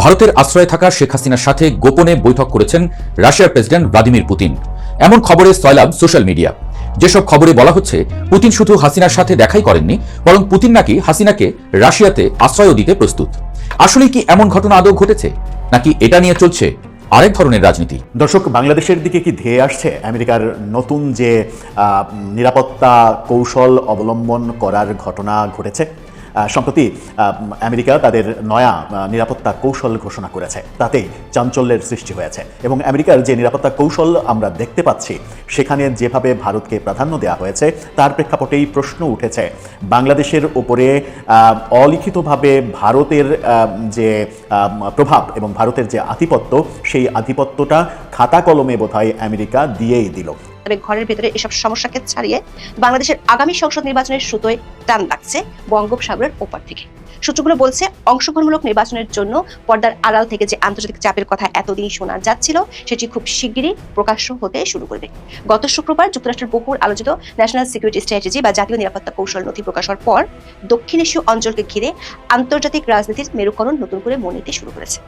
ভারতের আশ্রয়ে থাকা শেখ হাসিনার সাথে গোপনে বৈঠক করেছেন রাশিয়ার প্রেসিডেন্ট ভ্লাদিমির পুতিন। এমন খবরে সয়লাব সোশ্যাল মিডিয়া। যেসব খবরে বলা হচ্ছে, পুতিন শুধু হাসিনার সাথে দেখাই করেননি, বরং পুতিন নাকি হাসিনাকে রাশিয়াতে আশ্রয়ও দিতে প্রস্তুত। আসলে কি এমন ঘটনা আদৌ ঘটেছে? নাকি এটা নিয়ে চলছে আরেক ধরনের রাজনীতি? দর্শক, বাংলাদেশের দিকে কি ধেয়ে আসছে? আমেরিকার নতুন যে নিরাপত্তা কৌশল অবলম্বন করার ঘটনা ঘটেছে সম্প্রতি আমেরিকা তাদের নয়া নিরাপত্তা কৌশল ঘোষণা করেছে। তাতেই চাঞ্চল্যের সৃষ্টি হয়েছে। এবং আমেরিকার যে নিরাপত্তা কৌশল আমরা দেখতে পাচ্ছি, সেখানে যেভাবে ভারতকে প্রাধান্য দেওয়া হয়েছে, তার প্রেক্ষাপটেই প্রশ্ন উঠেছে। বাংলাদেশের উপরে অলিখিতভাবে ভারতের যে প্রভাব এবং ভারতের যে আধিপত্য, সেই আধিপত্যটা খাতা কলমে বোধহয় আমেরিকা দিয়েই দিল। তবে ঘরের ভেতরে এসব সমস্যাকে ছাড়িয়ে বাংলাদেশের আগামী সংসদ নির্বাচনের সুতোয় টান লাগছে বঙ্গোপসাগরের ওপার থেকে। সূত্রগুলো বলছে, অংশগ্রহণমূলক নির্বাচনের জন্য পর্দার আড়াল থেকে যে আন্তর্জাতিক চাপের কথা এতদিন শোনা যাচ্ছিল, সেটি খুব শিগগিরই প্রকাশ্য হতে শুরু করবে। গত শুক্রবার যুক্তরাষ্ট্রের বহুল আলোচিত ন্যাশনাল সিকিউরিটি স্ট্র্যাটেজি বা জাতীয় নিরাপত্তা কৌশল নথি প্রকাশ হওয়ার পর দক্ষিণ এশীয় অঞ্চলকে ঘিরে আন্তর্জাতিক রাজনীতির মেরুকরণ নতুন করে মনে নিতে শুরু করেছে।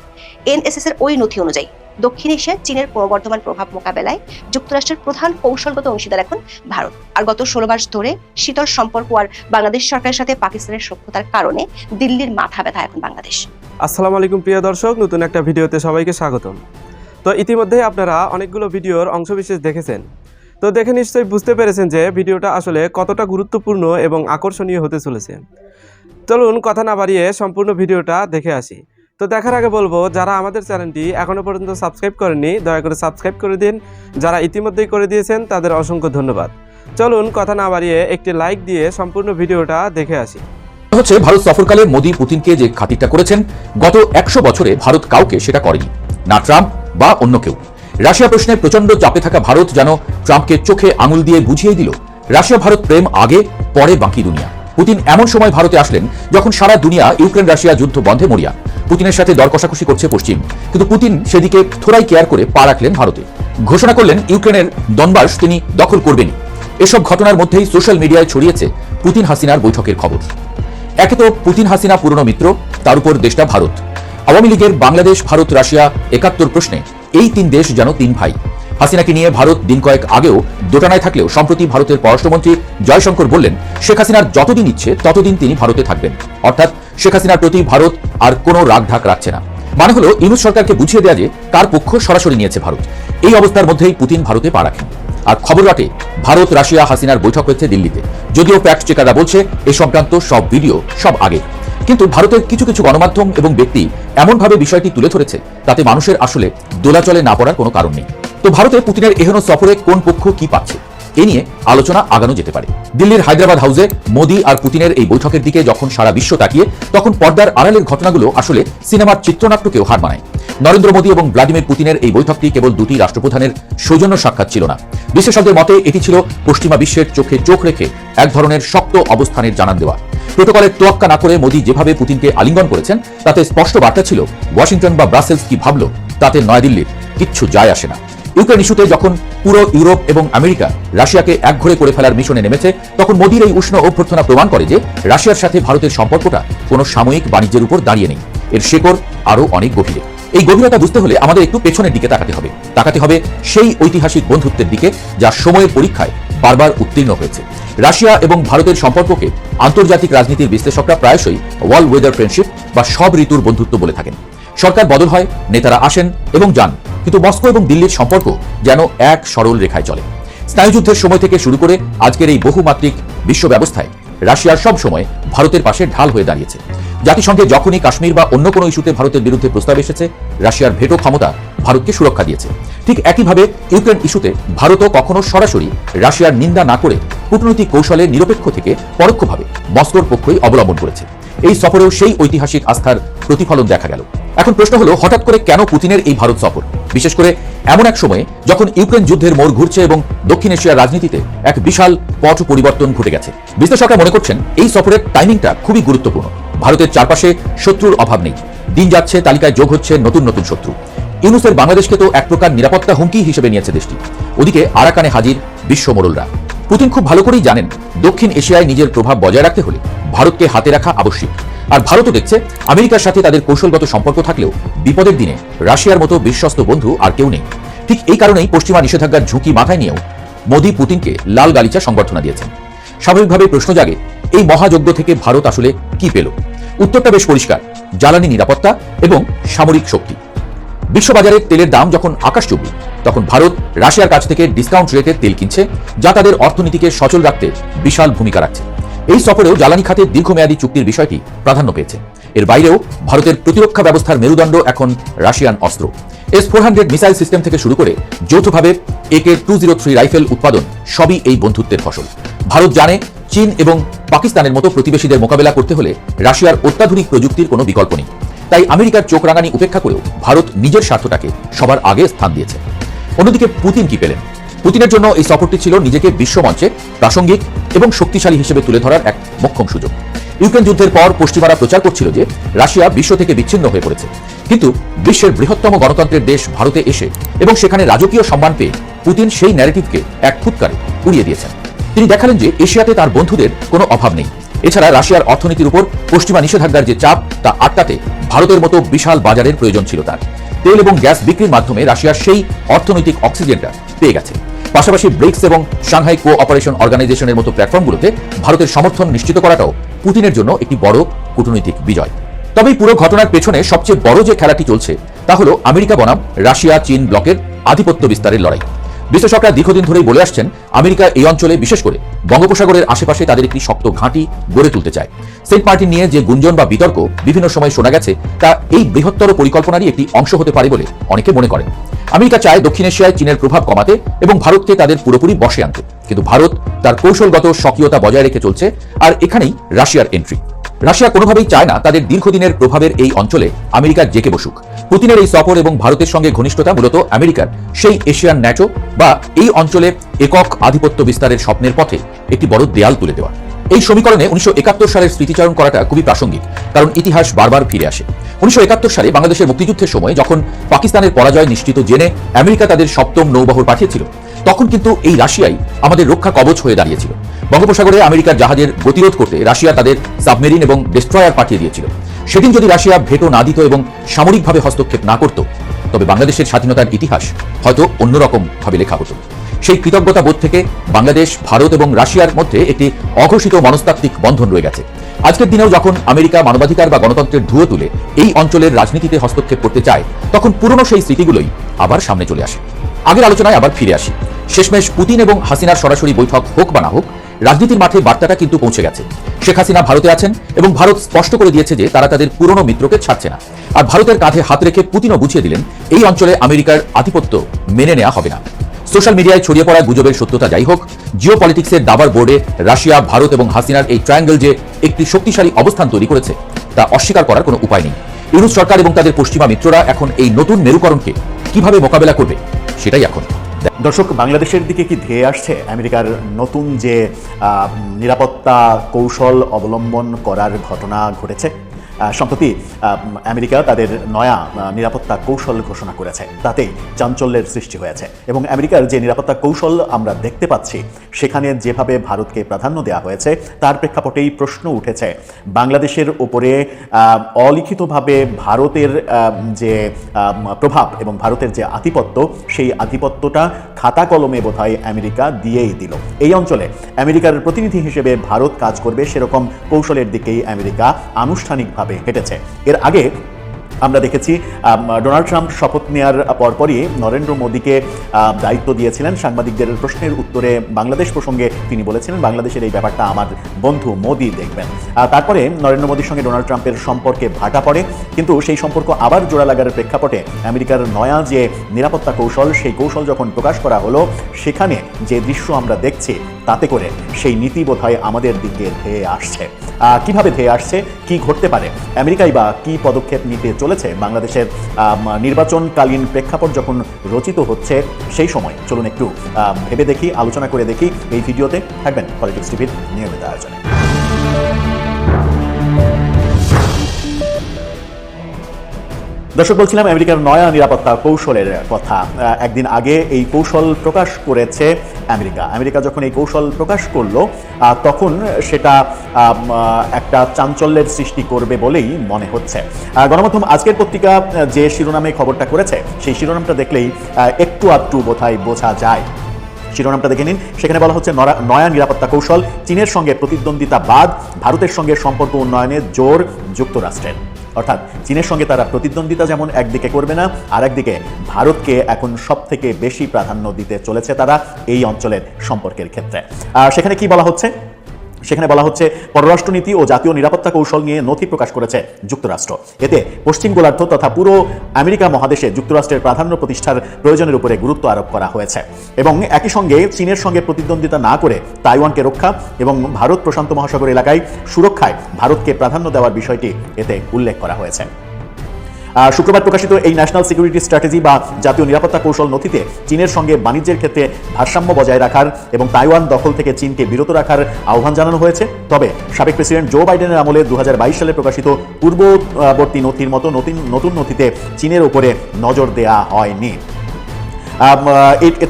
এনএসএস এর ওই নথি অনুযায়ী দক্ষিণ এশিয়ায় চীনের ক্রমবর্ধমান প্রভাব মোকাবেলায় যুক্তরাষ্ট্রের প্রধান কৌশলগত অংশীদার এখন ভারত। আর গত ষোলো মাস ধরে শীতল সম্পর্ক আর বাংলাদেশ সরকারের সাথে পাকিস্তানের সভ্যতার কারণে দিল্লির মাথা ব্যথা এখন বাংলাদেশ। আসসালামু আলাইকুম, প্রিয় দর্শক। নতুন একটা ভিডিওতে সবাইকে স্বাগতম। তো ইতিমধ্যে আপনারা অনেকগুলো ভিডিওর অংশবিশেষ দেখেছেন। তো দেখে নিশ্চয়ই বুঝতে পেরেছেন যে ভিডিওটা আসলে কতটা গুরুত্বপূর্ণ এবং আকর্ষণীয় হতে চলেছে। চলুন কথা না বাড়িয়ে সম্পূর্ণ ভিডিওটা দেখে আসি। তো দেখার আগে বলব, যারা আমাদের চ্যানেলটি এখনও পর্যন্ত সাবস্ক্রাইব করেনি দয়া করে সাবস্ক্রাইব করে দিন। যারা ইতিমধ্যেই করে দিয়েছেন, তাদের অসংখ্য ধন্যবাদ। চলুন, কথা না বাড়িয়ে একটি লাইক দিয়ে সম্পূর্ণ ভিডিওটা দেখে আসি। হচ্ছে, ভারত সফরকালে মোদী পুতিনকে যে খাতিরটা করেছেন, গত একশো বছরে ভারত কাউকে সেটা করেনি। না ট্রাম্প বা অন্য কেউ। রাশিয়া প্রশ্নে প্রচণ্ড চাপে থাকা ভারত যেন ট্রাম্পকে চোখে আঙুল দিয়ে বুঝিয়ে দিল, রাশিয়া ভারত প্রেম আগে, পরে বাকি দুনিয়া। পুতিন এমন সময় ভারতে আসলেন, যখন সারা দুনিয়া ইউক্রেন রাশিয়া যুদ্ধ বন্ধে মরিয়া। পুতিনের সাথে দর কষাকষি করছে পশ্চিম। কিন্তু পুতিন সেদিকে থোড়াই কেয়ার করে পা রাখলেন ভারতে। ঘোষণা করলেন ইউক্রেনের দনবাস তিনি দখল করবেনই। এসব ঘটনার মধ্যেই সোশ্যাল মিডিয়ায় ছড়িয়েছে পুতিন হাসিনার বৈঠকের খবর। একে তো পুতিন হাসিনা পুরনো মিত্র, তার উপর দেশটা ভারত। আওয়ামী লীগের বাংলাদেশ, ভারত, রাশিয়া একাত্তর প্রশ্নে, এই তিন দেশ যেন তিন ভাই। হাসিনাকে নিয়ে ভারত দিন কয়েক আগেও দোটানায় থাকলেও সম্প্রতি ভারতের পররাষ্ট্রমন্ত্রী জয়শঙ্কর বললেন, শেখ হাসিনার যতদিন ইচ্ছে ততদিন তিনি ভারতে থাকবেন। অর্থাৎ শেখ হাসিনার প্রতি ভারত আর কোনো রাগ ঢাক রাখছে না। মানে হলো, ইউনুস সরকারকে বুঝিয়ে দেওয়া যে কার পক্ষ সরাসরি নিয়েছে ভারত। এই অবস্থার মধ্যেই পুতিন ভারতে পা রাখেন। আর খবর রাটে ভারত, রাশিয়া, হাসিনার বৈঠক হয়েছে দিল্লিতে। যদিও ফ্যাক্ট চেকাররা বলছে, এ সংক্রান্ত সব ভিডিও, সব আগে। কিন্তু ভারতের কিছু কিছু গণমাধ্যম এবং ব্যক্তি এমনভাবে বিষয়টি তুলে ধরেছে, তাতে মানুষের আসলে দোলাচলে না পড়ার কোনো কারণ নেই। তো ভারতে পুতিনের এহেন সফরে কোন পক্ষ কি পাচ্ছে? এ নিয়ে আলোচনা আগানো যেতে পারে। দিল্লির হায়দ্রাবাদ হাউসে মোদি আর পুতিনের এই বৈঠকের দিকে যখন সারা বিশ্ব তাকিয়ে, তখন পর্দার আড়ালের ঘটনাগুলো আসলে সিনেমার চিত্রনাট্যকেও হার মানায়। নরেন্দ্র মোদী এবং ভ্লাদিমির পুতিনের এই বৈঠকটি কেবল দুটি রাষ্ট্রপ্রধানের সৌজন্য সাক্ষাৎ ছিল না। বিশেষজ্ঞদের মতে, এটি ছিল পশ্চিমা বিশ্বের চোখে চোখ রেখে এক ধরনের শক্ত অবস্থানের জানান দেওয়া। প্রোটোকলের তোয়াক্কা না করে মোদী যেভাবে পুতিনকে আলিঙ্গন করেছেন, তাতে স্পষ্ট বার্তা ছিল, ওয়াশিংটন বা ব্রাসেলস কি ভাবল, তাতে নয়াদিল্লির কিচ্ছু যায় আসে না। ইউক্রেন ইস্যুতে যখন পুরো ইউরোপ এবং আমেরিকা রাশিয়াকে একঘরে করে ফেলার মিশনে নেমেছে, তখন মোদীর এই উষ্ণ অভ্যর্থনা প্রমাণ করে যে রাশিয়ার সাথে ভারতের সম্পর্কটা কোনো সাময়িক বাণিজ্যের উপর দাঁড়িয়ে নেই। এর শেকড় আরও অনেক গভীরে। এই গভীরতা বুঝতে হলে আমাদের একটু পেছনের দিকে তাকাতে হবে। তাকাতে হবে সেই ঐতিহাসিক বন্ধুত্বের দিকে যা সময়ের পরীক্ষায় বারবার উত্তীর্ণ হয়েছে। রাশিয়া এবং ভারতের সম্পর্ককে আন্তর্জাতিক রাজনীতির বিশ্লেষকরা প্রায়শই ওয়াল ওয়েদার ফ্রেন্ডশিপ বা সব ঋতুর বন্ধুত্ব বলে থাকেন। সরকার বদল হয়, নেতারা আসেন এবং যান। কিন্তু মস্কো এবং দিল্লির সম্পর্ক যেন এক সরল রেখায় চলে। স্নায়ুযুদ্ধের সময় থেকে শুরু করে আজকের এই বহুমাত্রিক বিশ্ব ব্যবস্থায় রাশিয়ার সব সময় ভারতের পাশে ঢাল হয়ে দাঁড়িয়েছে। জাতিসংঘে যখনই কাশ্মীর বা অন্য কোনো ইস্যুতে ভারতের বিরুদ্ধে প্রস্তাব এসেছে, রাশিয়ার ভেটো ক্ষমতা ভারতকে সুরক্ষা দিয়েছে। ঠিক একইভাবে ইউক্রেন ইস্যুতে ভারতও কখনো সরাসরি রাশিয়ার নিন্দা না করে কূটনৈতিক কৌশলে নিরপেক্ষ থেকে পরোক্ষভাবে মস্কোর পক্ষই অবলম্বন করেছে। এই সফরেও সেই ঐতিহাসিক আস্থার প্রতিফলন দেখা গেল। এখন প্রশ্ন হলো, হঠাৎ করে কেন পুতিনের এই ভারত সফর? বিশেষ করে এমন এক সময়ে যখন ইউক্রেন যুদ্ধের মোড় ঘুরছে এবং দক্ষিণ এশিয়ার রাজনীতিতে এক বিশাল পট পরিবর্তন ঘটে গেছে। বিশ্লেষকরা মনে করছেন, এই সফরের টাইমিংটা খুবই গুরুত্বপূর্ণ। ভারতের চারপাশে শত্রুর অভাব নেই। দিন যাচ্ছে, তালিকায় যোগ হচ্ছে নতুন নতুন শত্রু। ইউনুসের বাংলাদেশকে তো এক প্রকার নিরাপত্তা হুমকি হিসেবে নিয়েছে দেশটি। ওদিকে আরাকানে হাজির বিশ্ব মোড়লরা। পুতিন খুব ভালো করেই জানেন, দক্ষিণ এশিয়ায় নিজের প্রভাব বজায় রাখতে হলে ভারতকে হাতে রাখা আবশ্যিক। আর ভারতও দেখছে, আমেরিকার সাথে তাদের কৌশলগত সম্পর্ক থাকলেও বিপদের দিনে রাশিয়ার মতো বিশ্বস্ত বন্ধু আর কেউ নেই। ঠিক এই কারণেই পশ্চিমা নিষেধাজ্ঞার ঝুঁকি মাথায় নিয়েও মোদী পুতিনকে লাল গালিচা সংবর্ধনা দিয়েছেন। স্বাভাবিকভাবেই প্রশ্ন জাগে, এই মহাযজ্ঞ থেকে ভারত আসলে কি পেল? উত্তরটা বেশ পরিষ্কার, জ্বালানি নিরাপত্তা এবং সামরিক শক্তি। বিশ্ববাজারে তেলের দাম যখন আকাশচুম্বী তখন ভারত রাশিয়ার কাছ থেকে ডিসকাউন্ট রেটে তেল কিনছে, যা তাদের অর্থনীতিকে সচল রাখতে বিশাল ভূমিকা রাখছে। এই সফরেও জ্বালানি খাতের দীর্ঘমেয়াদী চুক্তির বিষয়টি প্রাধান্য পেয়েছে। এর বাইরেও ভারতের প্রতিরক্ষা ব্যবস্থার মেরুদণ্ড এখন রাশিয়ান অস্ত্র। S four hundred missile system থেকে শুরু করে যৌথভাবে একে টু জিরো থ্রি রাইফেল উৎপাদন সবই এই বন্ধুত্বের ফসল। ভারত জানে চীন এবং পাকিস্তানের মতো প্রতিবেশীদের মোকাবেলা করতে হলে রাশিয়ার অত্যাধুনিক প্রযুক্তির কোনো বিকল্প নেই। তাই আমেরিকার চোখ রাঙানি উপেক্ষা করেও ভারত নিজের স্বার্থটাকে সবার আগে স্থান দিয়েছে। অন্যদিকে পুতিন কি পেলেন? পুতিনের জন্য এই সফরটি ছিল নিজেকে বিশ্বমঞ্চে প্রাসঙ্গিক এবং শক্তিশালী হিসেবে তুলে ধরার এক মোক্ষম সুযোগ। ইউক্রেন যুদ্ধের পর পশ্চিমারা প্রচার করছিল যে রাশিয়া বিশ্ব থেকে বিচ্ছিন্ন হয়ে পড়েছে। কিন্তু বিশ্বের বৃহত্তম গণতন্ত্রের দেশ ভারতে এসে এবং সেখানে রাজকীয় সম্মান পেয়ে পুতিন সেই ন্যারেটিভকে এক ফুৎকারে উড়িয়ে দিয়েছেন। তিনি দেখালেন যে এশিয়াতে তার বন্ধুদের কোনো অভাব নেই। এছাড়া রাশিয়ার অর্থনীতির উপর পশ্চিমা নিষেধাজ্ঞার যে চাপ, তা আটকাতে ভারতের মতো বিশাল বাজারের প্রয়োজন ছিল তার। তেল এবং গ্যাস বিক্রির মাধ্যমে রাশিয়ার সেই অর্থনৈতিক অক্সিজেনটা পেয়ে গেছে। পাশাপাশি ব্রিক্স এবং সাংহাই কো অপারেশন অর্গানাইজেশনের মতো প্ল্যাটফর্মগুলোতে ভারতের সমর্থন নিশ্চিত করাটাও পুতিনের জন্য একটি বড় কূটনৈতিক বিজয়। তবে পুরো ঘটনার পেছনে সবচেয়ে বড় যে খেলাটি চলছে, তা হল আমেরিকা বনাম রাশিয়া চীন ব্লকের আধিপত্য বিস্তারের লড়াই। বিশ্লেষকরা দীর্ঘদিন ধরেই বলে আসছেন, আমেরিকা এই অঞ্চলে বিশেষ করে বঙ্গোপসাগরের আশেপাশে তাদের একটি শক্ত ঘাঁটি গড়ে তুলতে চায়। সেন্ট মার্টিন নিয়ে যে গুঞ্জন বা বিতর্ক বিভিন্ন সময় শোনা গেছে, তা এই বৃহত্তর পরিকল্পনারই একটি অংশ হতে পারে বলে অনেকে মনে করেন। আমেরিকা চায় দক্ষিণ এশিয়ায় চীনের প্রভাব কমাতে এবং ভারতকে তাদের পুরোপুরি বসে আনতে। কিন্তু ভারত তার কৌশলগত স্বকীয়তা বজায় রেখে চলছে, আর এখানেই রাশিয়ার এন্ট্রি রাশিয়া কোনোভাবেই চায় না তাদের দীর্ঘদিনের প্রভাবের এই অঞ্চলে আমেরিকা জেকে বসুক। পুতিনের এই সফর এবং ভারতের সঙ্গে ঘনিষ্ঠতা মূলত আমেরিকার। সেই এশিয়ান ন্যাটো বা এই অঞ্চলে একক আধিপত্য বিস্তারের স্বপ্নের পথে একটি বড় দেয়াল তুলে দেওয়া। এই সমীকরণে উনিশশো একাত্তর সালের স্মৃতিচারণ করাটা খুবই প্রাসঙ্গিক, কারণ ইতিহাস বারবার ফিরে আসে। উনিশশো একাত্তর সালে বাংলাদেশের মুক্তিযুদ্ধের সময় যখন পাকিস্তানের পরাজয় নিশ্চিত জেনে আমেরিকা তাদের সপ্তম নৌবহর পাঠিয়েছিল তখন কিন্তু এই রাশিয়াই আমাদের রক্ষা কবচ হয়ে দাঁড়িয়েছিল। বঙ্গোপসাগরে আমেরিকার জাহাজের গতিরোধ করতে রাশিয়া তাদের সাবমেরিন এবং ডেস্ট্রয়ার পাঠিয়ে দিয়েছিল। সেদিন যদি রাশিয়া ভেটো না দিত এবং সামরিকভাবে হস্তক্ষেপ না করত, তবে বাংলাদেশের স্বাধীনতার ইতিহাস হয়তো অন্যরকম ভাবে লেখা হতো। সেই কৃতজ্ঞতা বোধ থেকে বাংলাদেশ, ভারত এবং রাশিয়ার মধ্যে একটি অঘোষিত মনস্তাত্ত্বিক বন্ধন রয়ে গেছে। আজকের দিনেও যখন আমেরিকা মানবাধিকার বা গণতন্ত্রের ধুয়ো তুলে এই অঞ্চলের রাজনীতিতে হস্তক্ষেপ করতে চায়, তখন পুরনো সেই স্মৃতিগুলোই আবার সামনে চলে আসে। আগের আলোচনায় আবার ফিরে আসি। শেষমেশ পুতিন এবং হাসিনার সরাসরি বৈঠক হোক বা না হোক, রাজনীতির মাঠে বার্তাটা কিন্তু পৌঁছে গেছে। শেখ হাসিনা ভারতে আছেন এবং ভারত স্পষ্ট করে দিয়েছে যে তারা তাদের পুরনো মিত্রকে ছাড়ছে না। আর ভারতের কাঁধে হাত রেখে পুতিনও বুঝিয়ে দিলেন, এই অঞ্চলে আমেরিকার আধিপত্য মেনে নেওয়া হবে না। সোশ্যাল মিডিয়ায় ছড়িয়ে পড়া গুজবের সত্যতা যাই হোক জিও পলিটিক্সের দাবার বোর্ডে রাশিয়া, ভারত এবং হাসিনার এই ট্রায়াঙ্গেল যে একটি শক্তিশালী অবস্থান তৈরি করেছে, তা অস্বীকার করার কোনো উপায় নেই। ইউরোপ সরকার এবং তাদের পশ্চিমা মিত্ররা এখন এই নতুন মেরুকরণকে কীভাবে মোকাবেলা করবে, সেটাই এখন। দর্শক, বাংলাদেশের দিকে কি ধেয়ে আসছে? আমেরিকার নতুন যে নিরাপত্তা কৌশল অবলম্বন করার ঘটনা ঘটেছে সম্প্রতি আমেরিকা তাদের নয়া নিরাপত্তা কৌশল ঘোষণা করেছে। তাতেই চাঞ্চল্যের সৃষ্টি হয়েছে। এবং আমেরিকার যে নিরাপত্তা কৌশল আমরা দেখতে পাচ্ছি সেখানে যেভাবে ভারতকে প্রাধান্য দেওয়া হয়েছে তার প্রেক্ষাপটেই প্রশ্ন উঠেছে। বাংলাদেশের আহ, অলিখিতভাবে ভারতের যে প্রভাব এবং ভারতের যে আধিপত্য সেই আধিপত্যটা খাতা কলমে বোধহয় আমেরিকা দিয়েই দিল। এই অঞ্চলে আমেরিকার প্রতিনিধি হিসেবে ভারত কাজ করবে সেরকম কৌশলের দিকেই আমেরিকা আনুষ্ঠানিকভাবে হেঁটেছে। এর আগে আমরা দেখেছি ডোনাল্ড ট্রাম্প শপথ নেওয়ার পরপরই নরেন্দ্র মোদীকে দায়িত্ব দিয়েছিলেন। সাংবাদিকদের প্রশ্নের উত্তরে বাংলাদেশ প্রসঙ্গে তিনি বলেছিলেন, বাংলাদেশের এই ব্যাপারটা আমার বন্ধু মোদী দেখবেন। তারপরে নরেন্দ্র মোদীর সঙ্গে ডোনাল্ড ট্রাম্পের সম্পর্কে ভাটা পড়ে। কিন্তু সেই সম্পর্ক আবার জোড়া লাগার প্রেক্ষাপটে আমেরিকার নয়া যে নিরাপত্তা কৌশল, সেই কৌশল যখন প্রকাশ করা হলো, সেখানে যে দৃশ্য আমরা দেখছি তাতে করে সেই নীতি বোধহয় আমাদের দিকে ধেয়ে আসছে। কীভাবে ধেয়ে আসছে? কি ঘটতে পারে? আমেরিকায় বা কি পদক্ষেপ নিতে চলেছে? বাংলাদেশের নির্বাচনকালীন প্রেক্ষাপট যখন রচিত হচ্ছে, সেই সময় চলুন একটু ভেবে দেখি, আলোচনা করে দেখি এই ভিডিওতে থাকবেন পলিটিক্স টিভির নিয়মিত আয়োজনে। দর্শক, বলছিলাম আমেরিকার নয়া নিরাপত্তা কৌশলের কথা। একদিন আগে এই কৌশল প্রকাশ করেছে আমেরিকা। আমেরিকা যখন এই কৌশল প্রকাশ করল তখন সেটা একটা চাঞ্চল্যের সৃষ্টি করবে বলেই মনে হচ্ছে। গণমাধ্যম আজকের পত্রিকা যে শিরোনামে খবরটা করেছে, সেই শিরোনামটা দেখলেই একটু আধটু বোধহয় বোঝা যায়। শিরোনামটা দেখে নিন। সেখানে বলা হচ্ছে নয়া নিরাপত্তা কৌশল, চীনের সঙ্গে প্রতিদ্বন্দ্বিতা বাদ ভারতের সঙ্গে সম্পর্ক উন্নয়নে জোর যুক্তরাষ্ট্রের। অর্থাৎ চীনের সঙ্গে তারা প্রতিদ্বন্দ্বিতা যেমন একদিকে করবে না আর একদিকে ভারতকে এখন সব থেকে বেশি প্রাধান্য দিতে চলেছে তারা এই অঞ্চলের সম্পর্কের ক্ষেত্রে। আর সেখানে কি বলা হচ্ছে? সেখানে বলা হচ্ছে, পররাষ্ট্রনীতি ও জাতীয় নিরাপত্তা কৌশল নিয়ে নথি প্রকাশ করেছে যুক্তরাষ্ট্র। এতে পশ্চিম গোলার্ধ তথা পুরো আমেরিকা মহাদেশে যুক্তরাষ্ট্রের প্রাধান্য প্রতিষ্ঠার প্রয়োজনের উপরে গুরুত্ব আরোপ করা হয়েছে। এবং একই সঙ্গে চীনের সঙ্গে প্রতিদ্বন্দ্বিতা না করে তাইওয়ানকে রক্ষা এবং ভারত প্রশান্ত মহাসাগর এলাকায় সুরক্ষায় ভারতকে প্রাধান্য দেওয়ার বিষয়টি এতে উল্লেখ করা হয়েছে। শুক্রবার প্রকাশিত এই ন্যাশনাল সিকিউরিটি স্ট্র্যাটেজি বা জাতীয় নিরাপত্তা কৌশল নথিতে চীনের সঙ্গে বাণিজ্যের ক্ষেত্রে ভারসাম্য বজায় রাখার এবং তাইওয়ান দখল থেকে চীনকে বিরত রাখার আহ্বান জানানো হয়েছে। তবে সাবেক প্রেসিডেন্ট জো বাইডেনের আমলে দু হাজার বাইশ সালে প্রকাশিত পূর্ববর্তী নথির মতো নতুন নতুন নথিতে চীনের উপরে নজর দেয়া হয়নি।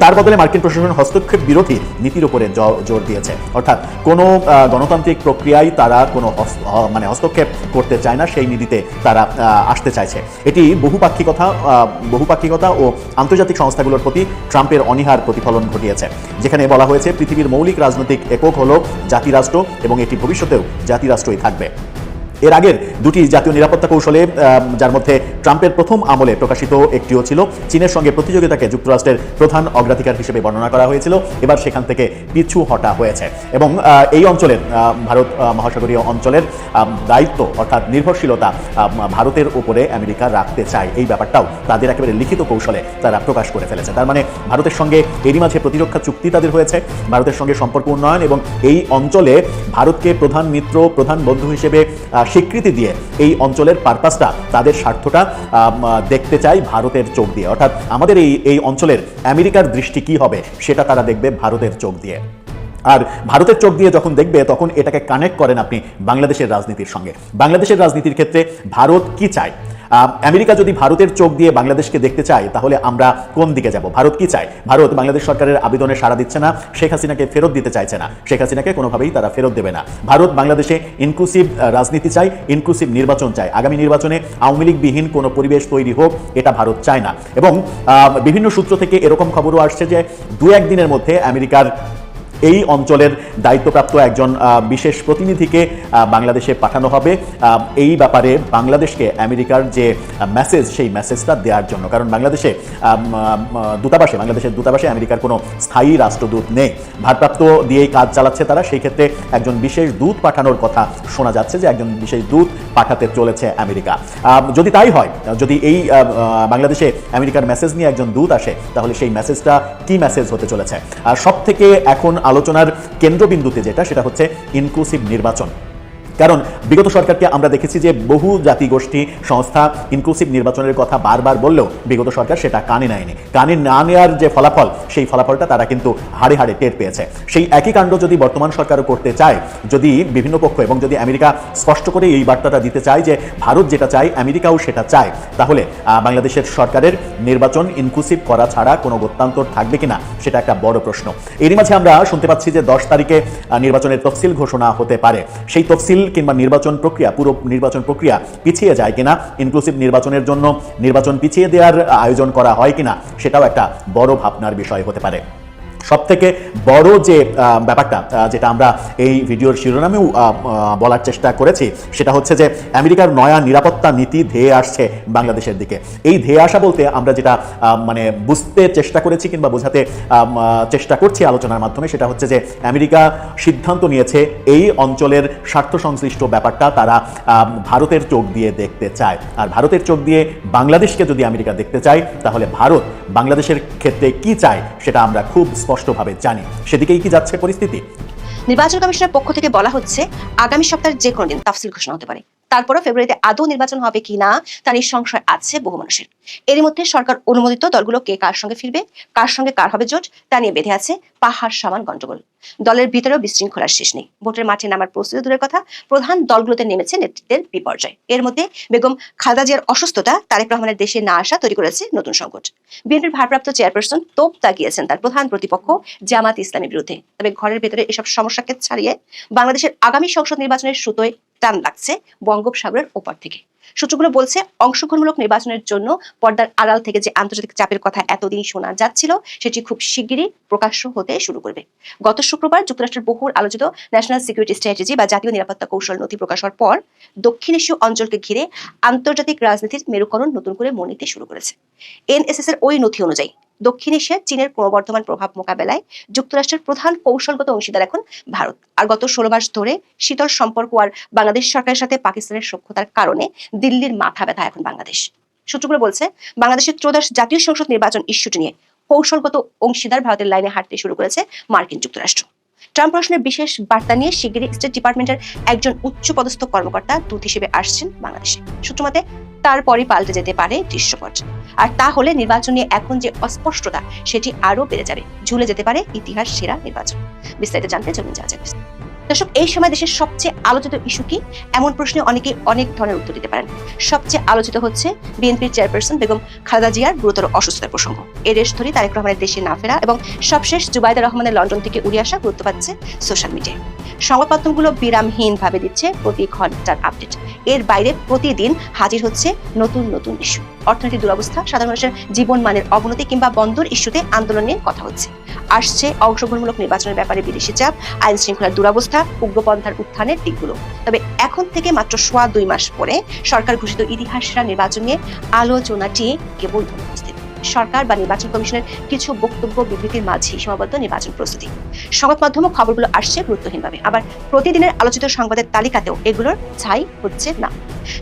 তার বদলে মার্কিন প্রশাসন হস্তক্ষেপ বিরোধী নীতির উপরে জোর দিয়েছে। অর্থাৎ কোনো গণতান্ত্রিক প্রক্রিয়ায় তারা কোনো মানে হস্তক্ষেপ করতে চায় না, সেই নীতিতে তারা আসতে চাইছে। এটি বহুপাক্ষিকতা বহুপাক্ষিকতা ও আন্তর্জাতিক সংস্থাগুলোর প্রতি ট্রাম্পের অনীহার প্রতিফলন ঘটিয়েছে, যেখানে বলা হয়েছে, পৃথিবীর মৌলিক রাজনৈতিক একক হল জাতিরাষ্ট্র এবং এটি ভবিষ্যতেও জাতিরাষ্ট্রই থাকবে। এর আগের দুটি জাতীয় নিরাপত্তা কৌশলে যার মধ্যে ট্রাম্পের প্রথম আমলে প্রকাশিত একটিও ছিল, চীনের সঙ্গে প্রতিযোগিতাকে যুক্তরাষ্ট্রের প্রধান অগ্রাধিকার হিসেবে বর্ণনা করা হয়েছিল। এবার সেখান থেকে পিছু হটা হয়েছে এবং এই অঞ্চলের ভারত মহাসাগরীয় অঞ্চলের দায়িত্ব অর্থাৎ নির্ভরশীলতা ভারতের উপরে আমেরিকা রাখতে চায়। এই ব্যাপারটাও তাদের একেবারে লিখিত কৌশলে তারা প্রকাশ করে ফেলেছে। তার মানে ভারতের সঙ্গে এরই মাঝে প্রতিরক্ষা চুক্তি তাদের হয়েছে। ভারতের সঙ্গে সম্পর্ক উন্নয়ন এবং এই অঞ্চলে ভারতকে প্রধান মিত্র, প্রধান বন্ধু হিসেবে স্বীকৃতি দিয়ে এই অঞ্চলের পারপাসটা, তাদের স্বার্থটা দেখতে চাই ভারতের চোখ দিয়ে। অর্থাৎ আমাদের এই এই অঞ্চলের আমেরিকার দৃষ্টি কি হবে, সেটা তারা দেখবে ভারতের চোখ দিয়ে। আর ভারতের চোখ দিয়ে যখন দেখবে, তখন এটাকে কানেক্ট করেন আপনি বাংলাদেশের রাজনীতির সঙ্গে। বাংলাদেশের রাজনীতির ক্ষেত্রে ভারত কি চায়? আমেরিকা যদি ভারতের চোখ দিয়ে বাংলাদেশকে দেখতে চায়, তাহলে আমরা কোন দিকে যাব? ভারত কি চায়? ভারত বাংলাদেশ সরকারের আবেদনে সাড়া দিচ্ছে না, শেখ হাসিনাকে ফেরত দিতে চাইছে না। শেখ হাসিনাকে কোনোভাবেই তারা ফেরত দেবে না। ভারত বাংলাদেশে ইনক্লুসিভ রাজনীতি চায় ইনক্লুসিভ নির্বাচন চায়। আগামী নির্বাচনে আওয়ামী লীগবিহীন কোনো পরিবেশ তৈরি হোক, এটা ভারত চায় না। এবং বিভিন্ন সূত্র থেকে এরকম খবরও আসছে যে দু একদিনের মধ্যে আমেরিকার এই অঞ্চলের দায়িত্বপ্রাপ্ত একজন বিশেষ প্রতিনিধিকে বাংলাদেশে পাঠানো হবে। এই ব্যাপারে বাংলাদেশকে আমেরিকার যে মেসেজ সেই মেসেজটা দেওয়ার জন্য। কারণ বাংলাদেশে দূতাবাসে বাংলাদেশের দূতাবাসে আমেরিকার কোনো স্থায়ী রাষ্ট্রদূত নেই। ভারপ্রাপ্ত দিয়েই কাজ চালাচ্ছে তারা। সেই ক্ষেত্রে একজন বিশেষ দূত পাঠানোর কথা শোনা যাচ্ছে যে একজন বিশেষ দূত পাঠাতে চলেছে আমেরিকা। আম, যদি তাই হয় যদি এই বাংলাদেশে আমেরিকার মেসেজ নিয়ে একজন দূত আসে তাহলে সেই মেসেজটা কি মেসেজ হতে চলেছে? সব থেকে এখন আলোচনার কেন্দ্রবিন্দুতে যেটা সেটা হচ্ছে ইনক্লুসিভ নির্বাচন। কারণ বিগত সরকারকে আমরা দেখেছি যে বহু জাতিগোষ্ঠী, সংস্থা ইনক্লুসিভ নির্বাচনের কথা বারবার বললেও বিগত সরকার সেটা কানে নেয়নি। কানে না নেওয়ার যে ফলাফল, সেই ফলাফলটা তারা কিন্তু হাড়ে হাড়ে টের পেয়েছে। সেই একই কাণ্ড যদি বর্তমান সরকারও করতে চায়, যদি বিভিন্ন পক্ষ এবং যদি আমেরিকা স্পষ্ট করে এই বার্তাটা দিতে চায় যে ভারত যেটা চায়, আমেরিকাও সেটা চায়, তাহলে বাংলাদেশের সরকারের নির্বাচন ইনক্লুসিভ করা ছাড়া কোনো গত্যান্তর থাকবে কিনা, সেটা একটা বড় প্রশ্ন। এরই মাঝে আমরা শুনতে পাচ্ছি যে দশ তারিখে নির্বাচনের তফসিল ঘোষণা হতে পারে। সেই তফসিল কিংবা নির্বাচন প্রক্রিয়া, পুরো নির্বাচন প্রক্রিয়া পিছিয়ে যায় কিনা ইনক্লুসিভ নির্বাচনের জন্য নির্বাচন পিছিয়ে দেওয়ার আয়োজন করা হয় কিনা, সেটাও একটা বড় ভাবনার বিষয় হতে পারে। সব থেকে বড় যে ব্যাপারটা যেটা আমরা এই ভিডিওর শিরোনামেও বলার চেষ্টা করেছি, সেটা হচ্ছে যে আমেরিকার নয়া নিরাপত্তা নীতি ধেয়ে আসছে বাংলাদেশের দিকে। এই ধেয়ে আসা বলতে আমরা যেটা মানে বুঝতে চেষ্টা করেছি কিংবা বোঝাতে চেষ্টা করছি আলোচনার মাধ্যমে, সেটা হচ্ছে যে আমেরিকা সিদ্ধান্ত নিয়েছে এই অঞ্চলের স্বার্থ সংশ্লিষ্ট ব্যাপারটা তারা ভারতের চোখ দিয়ে দেখতে চায়। আর ভারতের চোখ দিয়ে বাংলাদেশকে যদি আমেরিকা দেখতে চায়, তাহলে ভারত বাংলাদেশের ক্ষেত্রে কি চায়, সেটা আমরা খুব স্পষ্টভাবে জানি। সেদিকেই কি যাচ্ছে পরিস্থিতি? নির্বাচন কমিশনের পক্ষ থেকে বলা হচ্ছে, আগামী সপ্তাহের যে কোনো দিন তাফসিল ঘোষণা হতে পারে। তারপরও ফেব্রুয়ারিতে আদৌ নির্বাচন হবে কি না তা নিয়ে সংশয় আছে বহু মানুষের। এরই মধ্যে সরকার অনুমোদিত দলগুলো কে কার সঙ্গে ফিরবে, কার সঙ্গে কার হবে জোট, তা নিয়ে বেঁধে আছে পাহাড় সমান গন্ডগোল। দলের ভিতরেও বিশৃঙ্খলার শেষ নেই। ভোটের মাঠে নামার প্রস্তুতি দূরের কথা, প্রধান দলগুলোতে নেমেছে নেতৃত্বের বিপর্যয়। এর মধ্যে বেগম খালেদা জিয়ার অসুস্থতা, তারেক রহমানের দেশে না আসা তৈরি করেছে নতুন সংকট। বিএনপির ভারপ্রাপ্ত চেয়ারপারসন তোপ তাকিয়েছেন তার প্রধান প্রতিপক্ষ জামাত ইসলামের বিরুদ্ধে। তবে ঘরের ভেতরে এসব সমস্যাকে ছাড়িয়ে বাংলাদেশের আগামী সংসদ নির্বাচনের সুতোয় টান লাগছে বঙ্গোপসাগরের ওপার থেকে। সূত্রগুলো বলছে, অংশগ্রহণমূলক নির্বাচনের জন্য পর্দার আড়াল থেকে যে আন্তর্জাতিক চাপের কথা এতদিন শোনা যাচ্ছিল, সেটি খুব শিগগিরই প্রকাশ্য হতে শুরু করবে। গত শুক্রবার যুক্তরাষ্ট্রের বহুল আলোচিত ন্যাশনাল সিকিউরিটি স্ট্র্যাটেজি বা জাতীয় নিরাপত্তা কৌশল নথি প্রকাশ হওয়ার পর, দক্ষিণ এশীয় অঞ্চলকে ঘিরে আন্তর্জাতিক রাজনীতির মেরুকরণ নতুন করে মনে নিতে শুরু করেছে। এনএসএস এর ওই নথি অনুযায়ী দক্ষিণ এশিয়ায় চীনের ক্রমবর্ধমান প্রভাব মোকাবেলায় যুক্তরাষ্ট্রের প্রধান কৌশলগত অংশীদার এখন ভারত। আর গত ষোলো মাস ধরে শীতল সম্পর্ক আর বাংলাদেশ সরকারের সাথে পাকিস্তানের সক্ষতার কারণে দিল্লির মাথা ব্যথা এখন বাংলাদেশ। সূত্রগুলো বলছে, বাংলাদেশের ত্রোদশ জাতীয় সংসদ নির্বাচন ইস্যুটি নিয়ে কৌশলগত অংশীদার ভারতের লাইনে হাঁটতে শুরু করেছে মার্কিন যুক্তরাষ্ট্র। ট্রাম্প প্রশ্নের বিশেষ বার্তা নিয়ে শিগগিরই স্টেট ডিপার্টমেন্টের একজন উচ্চপদস্থ কর্মকর্তা দূত হিসেবে আসছেন বাংলাদেশে। সূত্রমতে, তারপরই পাল্টে যেতে পারে দৃশ্যপট। আর তা হলে নির্বাচন নিয়ে এখন যে অস্পষ্টতা, সেটি আরও বেড়ে যাবে। ঝুলে যেতে পারে ইতিহাস সেরা নির্বাচন। বিস্তারিত জানতে জমি যাওয়া যাক দর্শক, এই সময় দেশের সবচেয়ে আলোচিত ইস্যু কি? এমন প্রশ্নে অনেকে অনেক ধরনের উত্তর দিতে পারেন। সবচেয়ে আলোচিত হচ্ছে বিএনপির চেয়ারপারসন বেগম খালেদা জিয়ার গুরুতর অসুস্থতার প্রসঙ্গ। এ দেশ ধরে তারেক রহমানের দেশে না ফেরা এবং সবশেষ জুবাইদা রহমানের লন্ডন থেকে উড়ে আসা গুরুত্ব পাচ্ছে সোশ্যাল মিডিয়ায়। সংবাদ মাধ্যমগুলো বিরামহীন ভাবে দিচ্ছে প্রতি ঘণ্টার আপডেট। এর বাইরে প্রতিদিন হাজির হচ্ছে নতুন নতুন ইস্যু অর্থনৈতিক দুরবস্থা, সাধারণ মানুষের জীবন মানের অবনতি কিংবা বন্দর ইস্যুতে আন্দোলন নিয়ে কথা হচ্ছে। আসছে অংশগ্রহণমূলক নির্বাচনের ব্যাপারে বিদেশি চাপ, আইন শৃঙ্খলার দুরবস্থা উগ্রপন্থার উত্থানের দিকগুলো। তবে এখন থেকে মাত্র সোয়া দুই মাস পরে সরকার ঘোষিত ইতিহাসরা নির্বাচন আলোচনাটি কেবল উপস্থিত সরকার বা নির্বাচন কমিশনের কিছু বক্তব্য বিবৃতির মাঝে সীমাবদ্ধ নির্বাচন প্রস্তুতি। সংবাদ মাধ্যম খবরগুলো আসছে গুরুত্বহীনভাবে। আবার প্রতিদিনের আলোচিত সংবাদের তালিকাতেও এগুলোর ছাই হচ্ছে না।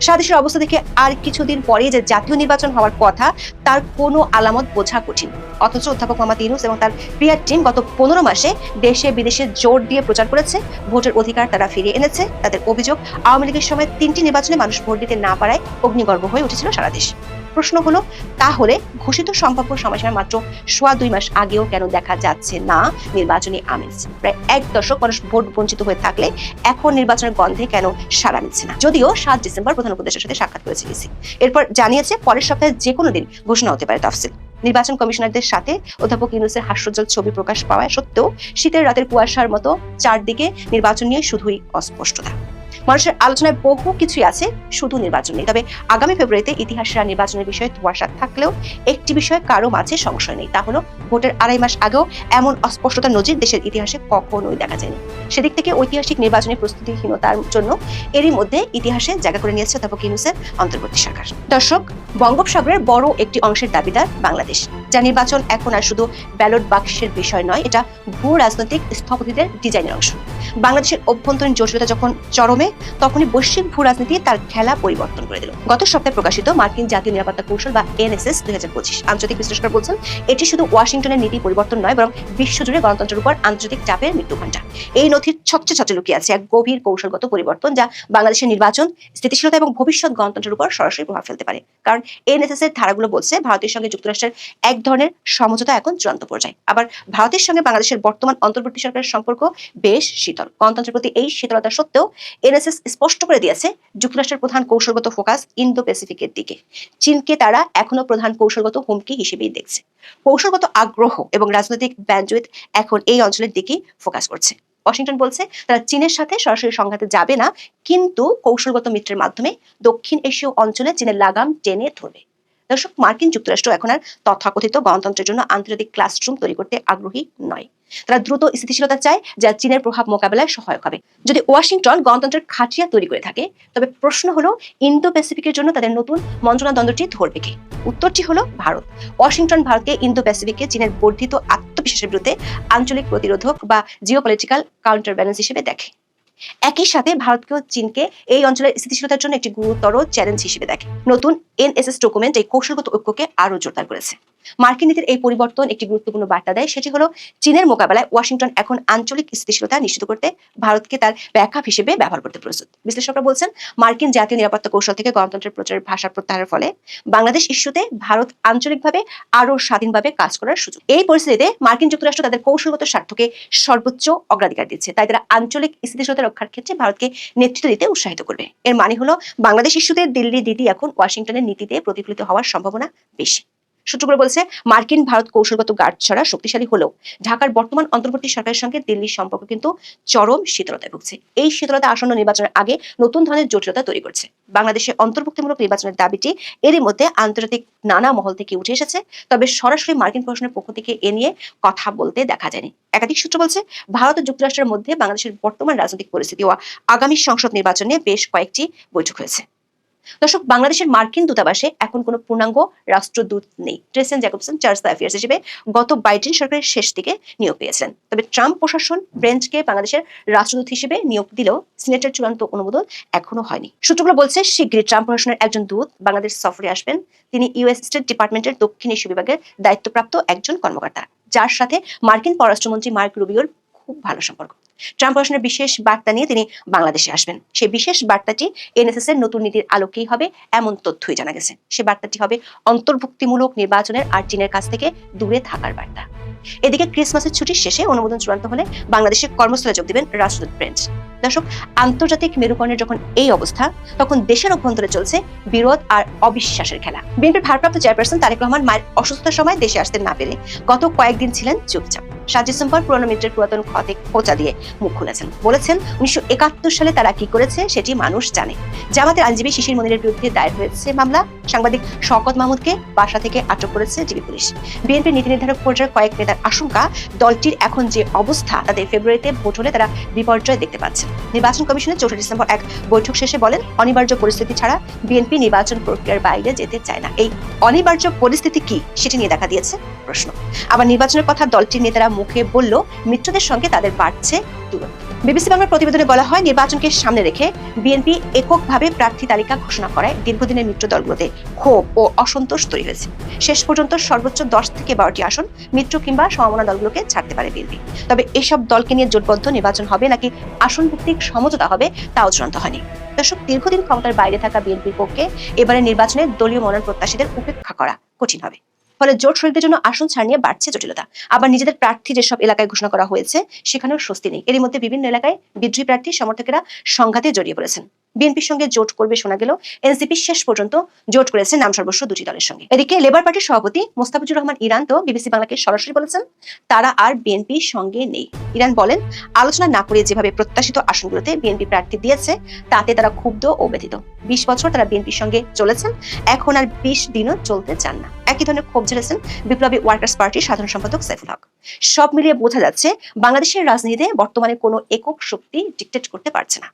সারা দেশের অবস্থা দেখে আর কিছুদিন পরে যে জাতীয় নির্বাচন হওয়ার কথা, তার কোনো আলামত বোঝা কঠিন। অথচ অধ্যাপক মোহাম্মদ ইউনুস এবং তার প্রিয়ার টিম গত পনেরো মাসে দেশে বিদেশে জোর দিয়ে প্রচার করেছে, ভোটের অধিকার তারা ফিরিয়ে এনেছে, তাদের অভিযোগ আওয়ামী লীগের সময় তিনটি নির্বাচনে মানুষ ভোট দিতে না পারায় অগ্নিগর্ভ হয়ে উঠেছিল সারা দেশ। প্রশ্ন হলো, তাহলে ঘোষিত সম্ভাব্য সময়সীমা মাত্র সোয়া দুই মাস আগেও কেন দেখা যাচ্ছে না নির্বাচনী আমেজ? প্রায় এক দশক মানুষ ভোট বঞ্চিত হয়ে থাকলে এখন নির্বাচনের গন্ধে কেন সাড়া মিলছে না? যদিও সাত ডিসেম্বর প্রধান উপদেষ্টার সাথে সাক্ষাৎ করেছে ইসি এরপর জানিয়েছে, পরের সপ্তাহে যে কোনো দিন ঘোষণা হতে পারে তফসিল। নির্বাচন কমিশনারদের সাথে অধ্যাপক ইউনুসের হাস্যজ্জ্বল ছবি প্রকাশ পাওয়া সত্ত্বেও, শীতের রাতের কুয়াশার মতো চারদিকে নির্বাচন নিয়ে শুধুই অস্পষ্টতা। মানুষের আলোচনায় বহু কিছুই আছে শুধু নির্বাচন নেই তবে আগামী ফেব্রুয়ারিতে ইতিহাসরা নির্বাচনের বিষয়ে ধোয়াশা থাকলেও একটি বিষয়ে কারও মাঝে সংশয় নেই। তা হলো, ভোটের আড়াই মাস আগেও এমন অস্পষ্টতা নজির দেশের ইতিহাসে কখনোই দেখা যায়নি। সেদিক থেকে ঐতিহাসিক নির্বাচনী প্রস্তুতিহীনতার জন্য এরই মধ্যে ইতিহাসে জায়গা করে নিয়েছে অধ্যাপক ইউনুসের অন্তর্বর্তী সরকার। দর্শক, বঙ্গোপসাগরের বড় একটি অংশের দাবিদার বাংলাদেশ, যা নির্বাচন এখন আর শুধু ব্যালট বাক্সের বিষয় নয়, এটা ভূ রাজনৈতিক স্থপতিদের ডিজাইনের অংশ। বাংলাদেশের অভ্যন্তরীণ জটিলতা যখন চরমে তখনই বৈশ্বিক ভূ রাজনীতি তার খেলা পরিবর্তন করে দিল। গত সপ্তাহে প্রকাশিত মার্কিন জাতীয় নিরাপত্তা কৌশল বা এনএসএস দুই হাজার পঁচিশ আন্তর্জাতিক বিশ্লেষকরা বলছেন, এটি শুধু ওয়াশিংটনের নীতি পরিবর্তন নয়, বরং বিশ্বজুড়ে গণতন্ত্রের উপর আন্তর্জাতিক চাপের মৃত্যু ঘণ্টা এই নথির ছকচে ছচে লুকিয়ে আছে এক গভীর কৌশলগত পরিবর্তন যা বাংলাদেশের নির্বাচন, স্থিতিশীলতা এবং ভবিষ্যৎ গণতন্ত্রের উপর সরাসরি প্রভাব ফেলতে পারে। কারণ এনএসএস এর ধারাগুলো বলছে, ভারতের সঙ্গে যুক্তরাষ্ট্রের এক ধরনের সমঝোতা এখন চূড়ান্ত পর্যায়ে। আবার ভারতের সঙ্গে বাংলাদেশের বর্তমান অন্তর্বর্তী সরকারের সম্পর্ক বেশ শীতল। গণতন্ত্রের প্রতি এই শীতলতা সত্ত্বেও এনএসএস স্পষ্ট করে দিয়েছে যুক্তরাষ্ট্রের প্রধান কৌশলগত ফোকাস ইন্দো প্যাসিফিকের দিকে। চীনকে তারা এখনও প্রধান কৌশলগত হুমকি হিসেবেই দেখছে। কৌশলগত আগ্রহ এবং রাজনৈতিক ব্যান্ডউইথ এখন এই অঞ্চলের দিকে ফোকাস করছে। ওয়াশিংটন বলছে, তারা চীনের সাথে সরাসরি সংঘাতে যাবে না, কিন্তু কৌশলগত মিত্রের মাধ্যমে দক্ষিণ এশীয় অঞ্চলে চীনের লাগাম টেনে ধরবে। দর্শক, মার্কিন যুক্তরাষ্ট্র এখন আর তথাকথিত গণতন্ত্রের জন্য আন্তর্জাতিক ক্লাসরুম তৈরি করতে আগ্রহী নয়। তারা দ্রুত স্থিতিশীলতা চায়, যা চীনের প্রভাব মোকাবেলায় সহায়ক হবে। যদি ওয়াশিংটন গণতন্ত্রের খাটিয়া তৈরি করে থাকে, তবে প্রশ্ন হলো ইন্দো প্যাসিফিকের জন্য তাদের নতুন মন্ত্রণাদ্বন্দ্বটি ধরবে কে? উত্তরটি হলো ভারত। ওয়াশিংটন ভারতকে ইন্দো প্যাসিফিককে চীনের বর্ধিত আত্মবিশ্বাসের বিরুদ্ধে আঞ্চলিক প্রতিরোধক বা জিও পলিটিক্যাল কাউন্টার ব্যালেন্স হিসেবে দেখে। একই সাথে ভারতকেও চীনকে এই অঞ্চলের স্থিতিশীলতার জন্য একটি গুরুতর চ্যালেঞ্জ হিসেবে দেখে। নতুন এনএসএস ডকুমেন্ট এই কৌশলগত ঐক্যকে আরও জোরদার করেছে। মার্কিন নীতির এই পরিবর্তন একটি গুরুত্বপূর্ণ বার্তা দেয়। সেটি হলো, চীনের মোকাবেলায় ওয়াশিংটন এখন আঞ্চলিক স্থিতিশীলতা নিশ্চিত করতে ভারতকে তার ব্যাকআপ হিসেবে ব্যবহার করতে প্রস্তুত। বিশ্লেষকরা বলছেন, মার্কিন জাতীয় নিরাপত্তা কৌশল থেকে গণতন্ত্রের প্রচারের ভাষা প্রত্যাহারের ফলে বাংলাদেশ ইস্যুতে ভারত আঞ্চলিকভাবে আরও স্বাধীনভাবে কাজ করার সুযোগ। এই পরিস্থিতিতে মার্কিন যুক্তরাষ্ট্র তাদের কৌশলগত স্বার্থকে সর্বোচ্চ অগ্রাধিকার দিচ্ছে। তাই তারা আঞ্চলিক স্থিতিশীলতা রক্ষার ক্ষেত্রে ভারতকে নেতৃত্ব দিতে উৎসাহিত করবে। এর মানে হলো, বাংলাদেশ ইস্যুতে দিল্লির নীতি এখন ওয়াশিংটনের নীতিতে প্রতিফলিত হওয়ার সম্ভাবনা বেশি। সূত্রগুলো বলছে, মার্কিন ভারত কৌশলগত গার্ড ছাড়া শক্তিশালী হলেও ঢাকার বর্তমান অন্তর্বর্তী সরকারের সঙ্গে দিল্লির সম্পর্ক কিন্তু চরম শীতলতায় ভুগছে। এই শীতলতা আসন্ন নির্বাচনের আগে নতুন ধরনের জটিলতা তৈরি করছে। বাংলাদেশে অন্তর্ভুক্তিমূলক নির্বাচনের দাবিটি এরই মধ্যে আন্তর্জাতিক নানা মহল থেকে উঠে এসেছে, তবে সরাসরি মার্কিন প্রশাসনের পক্ষ থেকে এ নিয়ে কথা বলতে দেখা যায়নি। একাধিক সূত্র বলছে, ভারত ও যুক্তরাষ্ট্রের মধ্যে বাংলাদেশের বর্তমান রাজনৈতিক পরিস্থিতি ও আগামী সংসদ নির্বাচন বেশ কয়েকটি বৈঠক হয়েছে। দর্শক, বাংলাদেশের মার্কিন দূতাবাসে এখন কোনো পূর্ণাঙ্গ রাষ্ট্রদূত নেই। Tracy Jacobson charge d' affaires হিসেবে গত বাইডেন সরকারের শেষ দিকে নিয়োগ পেয়েছিলেন তবে ট্রাম্প প্রশাসন ব্রেঞ্চকে বাংলাদেশের রাষ্ট্রদূত হিসেবে নিয়োগ দিলেও সিনেটের চূড়ান্ত অনুমোদন এখনও হয়নি। সূত্রগুলো বলছে শীঘ্রই ট্রাম্প প্রশাসনের একজন দূত বাংলাদেশ সফরে আসবেন। তিনি ইউএস স্টেট ডিপার্টমেন্টের দক্ষিণ এশীয় বিভাগের দায়িত্বপ্রাপ্ত একজন কর্মকর্তা, যার সাথে মার্কিন পররাষ্ট্রমন্ত্রী মার্ক রুবিওর খুব ভালো সম্পর্ক। ট্রাম্প প্রশাসনের বিশেষ বার্তা নিয়ে তিনি বাংলাদেশে আসবেন। সেই বিশেষ বার্তাটি এনএসএস এর নতুন নীতির আলোকেই হবে এমন তথ্যই জানা গেছে। সে বার্তাটি হবে অন্তর্ভুক্তিমূলক নির্বাচনের আর চীনের কাছ থেকে দূরে থাকার বার্তা। এদিকে ক্রিসমাসের ছুটির শেষে অনুমোদন চূড়ান্ত হলে বাংলাদেশের কর্মস্থলে যোগ দিবেন রাষ্ট্রদূত ব্রেঞ্চ দর্শক, আন্তর্জাতিক মেরুকরণের যখন এই অবস্থা, তখন দেশের অভ্যন্তরে চলছে বিরোধ আর অবিশ্বাসের খেলা। বিএনপির ভারপ্রাপ্ত চেয়ারপারসন তারেক রহমান মায়ের অসুস্থতার সময় দেশে আসতে না পেরে গত কয়েকদিন ছিলেন চুপচাপ। সাত ডিসেম্বর পুরনো মিত্রের পুরাতন ক্ষতে খোঁচা দিয়ে মুখ খুলেছেন। বলেছেন, উনিশশো একাত্তর সালে তারা কি করেছে সেটি মানুষ জানে। জামাতের আইনজীবী শিশির মনিরের বিরুদ্ধে দায়ের হয়েছে মামলা। সাংবাদিক শওকত মাহমুদকে বাসা থেকে আটক করেছে জিবি পুলিশ। বিএনপির নীতি নির্ধারক পর্যায়ের কয়েক নেতার আশঙ্কা, দলটির এখন যে অবস্থা, তাদের ফেব্রুয়ারিতে ভোট হলে তারা বিপর্যয় দেখতে পাচ্ছেন। নির্বাচন কমিশনের চৌঠা ডিসেম্বর এক বৈঠক শেষে বলেন, অনিবার্য পরিস্থিতি ছাড়া বিএনপি নির্বাচন প্রক্রিয়ার বাইরে যেতে চায় না। এই অনিবার্য পরিস্থিতি কি, সেটি নিয়ে দেখা দিয়েছে প্রশ্ন। আবার নির্বাচনের কথা দলটির নেতারা মুখে বলল, মিত্রদের সঙ্গে তাদের বাড়ছে দূরত্ব। বিবিসি বাংলার প্রতিবেদনে বলা হয়, নির্বাচনকে সামনে রেখে বিএনপি এককভাবে প্রার্থী তালিকা ঘোষণা করায় দীর্ঘদিনের মিত্র দলগুলোতে ক্ষোভ ও অসন্তোষ তৈরি হয়েছে। শেষ পর্যন্ত সর্বোচ্চ দশ থেকে বারোটি আসন মিত্র কিংবা সমমনা দলগুলোকে ছাড়তে পারে বিএনপি। তবে এসব দলকে নিয়ে জোটবদ্ধ নির্বাচন হবে নাকি আসন ভিত্তিক সমঝোতা হবে তাও চূড়ান্ত হয়নি। দর্শক, দীর্ঘদিন ক্ষমতার বাইরে থাকা বিএনপির পক্ষে এবারে নির্বাচনে দলীয় মনোনয়ন প্রত্যাশীদের উপেক্ষা করা কঠিন হবে। ফলে জোট শরীরদের জন্য আসন ছাড় নিয়ে বাড়ছে জটিলতা। আবার নিজেদের প্রার্থী যেসব এলাকায় ঘোষণা করা হয়েছে, সেখানেও স্বস্তি নেই। এরই মধ্যে বিভিন্ন এলাকায় বিদ্রোহী প্রার্থী সমর্থকেরা সংঘাতে জড়িয়ে পড়েছেন। বিএনপির সঙ্গে জোট করবে শোনা গেল। এনসিপি শেষ পর্যন্ত জোট করেছে নাম সর্বস্ব দুটি দলের সঙ্গে। এদিকে লেবার পার্টির সভাপতি মোস্তাফিজুর রহমান ইরান তো বিবিসি বাংলাকে সরাসরি বলেছেন, তারা আর বিএনপির সঙ্গে নেই। ইরান বলেন, আলোচনা না করে যেভাবে প্রত্যাশিত আসনগুলোতে বিএনপি প্রার্থী দিয়েছে, তাতে তারা ক্ষুব্ধ ও ব্যথিত। বিশ বছর তারা বিএনপির সঙ্গে চলেছেন, এখন আর বিশ দিনও চলতে চান না। একই ধরনের ক্ষোভ ঝেড়েছেন বিপ্লবী ওয়ার্কার্স পার্টির সাধারণ সম্পাদক সাইফুল হক। সব মিলিয়ে বোঝা যাচ্ছে, বাংলাদেশের রাজনীতিতে বর্তমানে কোনো একক শক্তি ডিকটেট করতে পারছে না।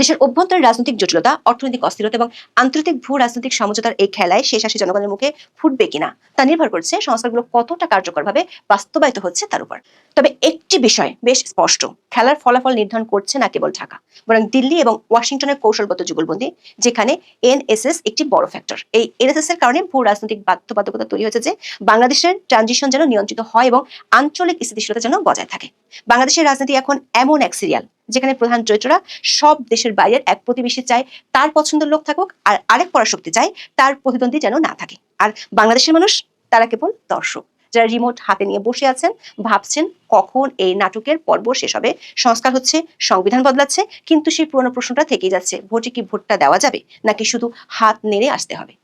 দেশের অভ্যন্তরীণ রাজনৈতিক জটিলতা, অর্থনৈতিক অস্থিরতা এবং আন্তর্জাতিক ভূ রাজনৈতিক সমঝোতার এই খেলায় শেষ আসি জনগণের মুখে ফুটবে কিনা তা নির্ভর করছে সংস্কারগুলো কতটা কার্যকরভাবে বাস্তবায়িত হচ্ছে তার উপর। তবে একটি বিষয় বেশ স্পষ্ট, খেলার ফলাফল নির্ধারণ করছে না কেবল ঢাকা, বরং দিল্লি এবং ওয়াশিংটনের কৌশলগত যুগলবন্দি, যেখানে এনএসএস একটি বড় ফ্যাক্টর এই এনএসএস এর কারণে ভূ রাজনৈতিক বাধ্যবাধকতা তৈরি হয়েছে যে বাংলাদেশের ট্রানজিশন যেন নিয়ন্ত্রিত হয় এবং আঞ্চলিক স্থিতিশীলতা যেন বজায় থাকে। বাংলাদেশের রাজনীতি এখন এমন এক সিরিয়াল যেখানে প্রধান চরিত্ররা সব দেশের বাইরের এক প্রতিবেশী চায়, তার পছন্দের লোক থাকুক আর আরেক পরাশক্তি চায়, তার প্রতিদ্বন্দ্বী যেন না থাকে। আর বাংলাদেশের মানুষ, তারা কেবল দর্শক, যারা রিমোট হাতে নিয়ে বসে আছেন, ভাবছেন কখন এই নাটকের পর্ব শেষ হবে। সংস্কার হচ্ছে, সংবিধান বদলাচ্ছে, কিন্তু সেই পুরনো প্রশ্নটা থেকেই যাচ্ছে, ভোটে কি ভোটটা দেওয়া যাবে, নাকি শুধু হাত নেড়ে আসতে হবে?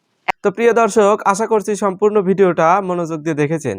তো প্রিয় দর্শক, আশা করছি সম্পূর্ণ ভিডিওটা মনোযোগ দিয়ে দেখেছেন।